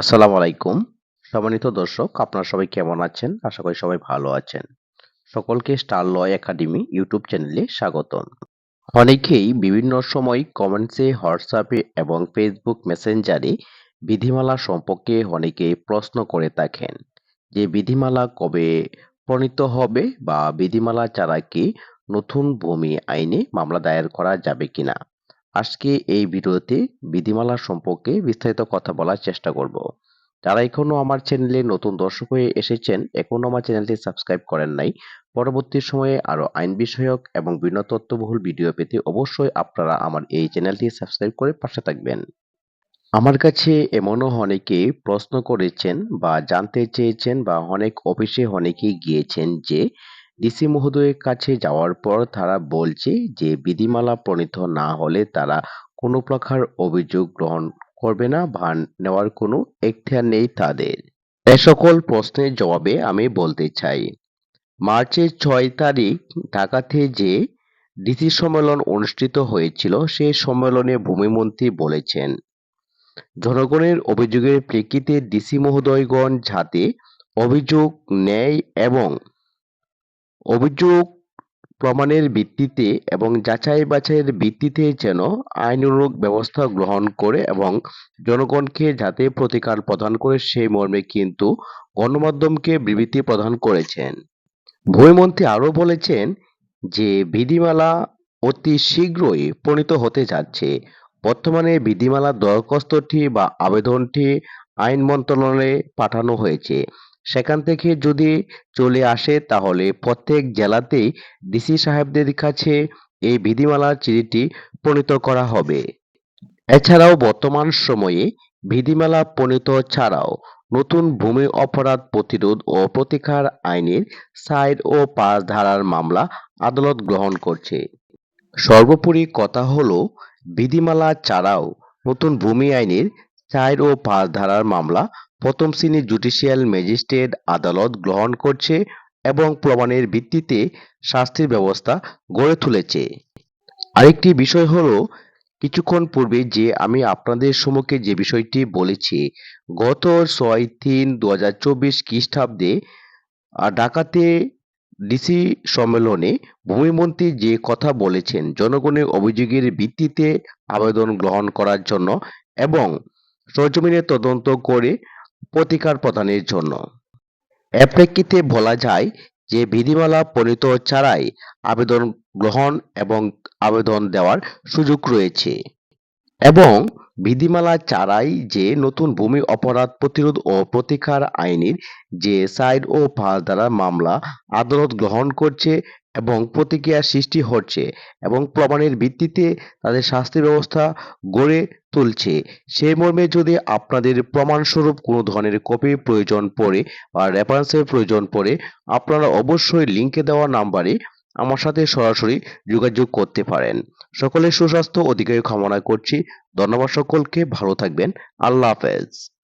আসসালামু আলাইকুম। সম্মানিত দর্শক, আপনারা সবাই কেমন আছেন? আশা করি সবাই ভালো আছেন। সকলকে স্টার লয় একাডেমি ইউটিউব চ্যানেলে স্বাগতম। অনেকেই বিভিন্ন সময় কমেন্টসে, হোয়াটসঅ্যাপে এবং ফেসবুক মেসেঞ্জারে বিধিমালা সম্পর্কে অনেকে প্রশ্ন করে থাকেন যে, বিধিমালা কবে প্রণীত হবে বা বিধিমালা ছাড়া কি নতুন ভূমি আইনে মামলা দায়ের করা যাবে কিনা? আজকে এই ভিডিওতে বিধিমালা সম্পর্কে বিস্তারিত কথা বলার চেষ্টা করব। যারা এখনও আমার চ্যানেলে নতুন দর্শক হয়ে এসেছেন, এখনও আমার চ্যানেলটি সাবস্ক্রাইব করেন নাই, পরবর্তী সময়ে আরও আইন বিষয়ক এবং বিভিন্ন তথ্যবহুল ভিডিও পেতে অবশ্যই আপনারা আমার এই চ্যানেলটি সাবস্ক্রাইব করে পাশে থাকবেন। আমার কাছে এমনও অনেকে প্রশ্ন করেছেন বা জানতে চেয়েছেন বা অনেক অফিসে অনেকেই গিয়েছেন যে ডিসি মহোদয়ের কাছে যাওয়ার পর তারা বলছে যে, বিধিমালা প্রণীত না হলে তারা কোনো প্রকার অভিযোগ গ্রহণ করবে না বা নেওয়ার কোনো এখতিয়ার নেই তাদের। এ সকল প্রশ্নের জবাবে আমি বলতে চাই, মার্চের ছয় তারিখ ঢাকাতে যে ডিসি সম্মেলন অনুষ্ঠিত হয়েছিল, সে সম্মেলনে ভূমিমন্ত্রী বলেছেন, জনগণের অভিযোগের প্রেক্ষিতে ডিসি মহোদয়গণ যাতে অভিযোগ নেয় এবং অভিযোগ প্রমাণের ভিত্তিতে এবং যাচাই বাছাইয়ের ভিত্তিতে যেন আইনানুগ ব্যবস্থা গ্রহণ করে এবং জনগণকে যাতে প্রতিকার প্রদান করে সেই মর্মে কিন্তু গণমাধ্যমকে বিবৃতি প্রদান করেছেন। ভূমিমন্ত্রী আরও বলেছেন যে, বিধিমালা অতি শীঘ্রই প্রণীত হতে যাচ্ছে। বর্তমানে বিধিমালা দরখাস্তটি বা আবেদনটি আইন মন্ত্রণালয়ে পাঠানো হয়েছে। সেখান থেকে যদি চলে আসে, তাহলে প্রত্যেক জেলাতেই ডিসি সাহেবদের কাছে এই বিধিমালার চিঠিটি প্রণীত করা হবে। এছাড়াও বর্তমান সময়ে বিধিমালা প্রণীত ছাড়াও নতুন ভূমি অপরাধ প্রতিরোধ ও প্রতিকার আইনের সাইড ও পাঁচ ধারার মামলা আদালত গ্রহণ করছে। সর্বোপরি কথা হল, বিধিমালা ছাড়াও নতুন ভূমি আইনের চার ও পাঁচ ধারার মামলা প্রথম শ্রেণির জুডিশিয়াল ম্যাজিস্ট্রেট আদালত গ্রহণ করছে এবং প্রমাণের ভিত্তিতে শাস্তির ব্যবস্থা গড়ে তুলেছে। আরেকটি বিষয় হলো, কিছুক্ষণ পূর্বে যে আমি আপনাদের সম্মুখে যে বিষয়টি বলেছি, গত ছয় তিন দু হাজার চব্বিশ খ্রিস্টাব্দে ঢাকাতে ডিসি সম্মেলনে ভূমিমন্ত্রী যে কথা বলেছেন, জনগণের অভিযোগের ভিত্তিতে আবেদন গ্রহণ করার জন্য এবং সরজমিনে তদন্ত করে প্রতিকার প্রদানের জন্য। এ প্রেক্ষিতে বলা যায় যে বিধিমালা প্রণীত ছাড়াই আবেদন গ্রহণ এবং আবেদন দেওয়ার সুযোগ রয়েছে এবং বিধিমালা ছাড়াই যে নতুন ভূমি অপরাধ প্রতিরোধ ও প্রতিকার আইনের যে সাইড ও পাঁচ দ্বারা মামলা আদালত গ্রহণ করছে এবং প্রতিক্রিয়া সৃষ্টি হচ্ছে এবং প্রমাণের ভিত্তিতে তাদের শাস্তি ব্যবস্থা গড়ে তুলছে। সেই মর্মে যদি আপনাদের প্রমাণস্বরূপ কোনো ধরনের কপি প্রয়োজন পড়ে বা রেফারেন্সের প্রয়োজন পড়ে, আপনারা অবশ্যই লিঙ্কে দেওয়া নাম্বারে আমার সাথে সরাসরি যোগাযোগ করতে পারেন। সকলের সুস্বাস্থ্য, অধিকারী কামনা করছি। ধন্যবাদ সকলকে, ভালো থাকবেন। আল্লাহ হাফেজ।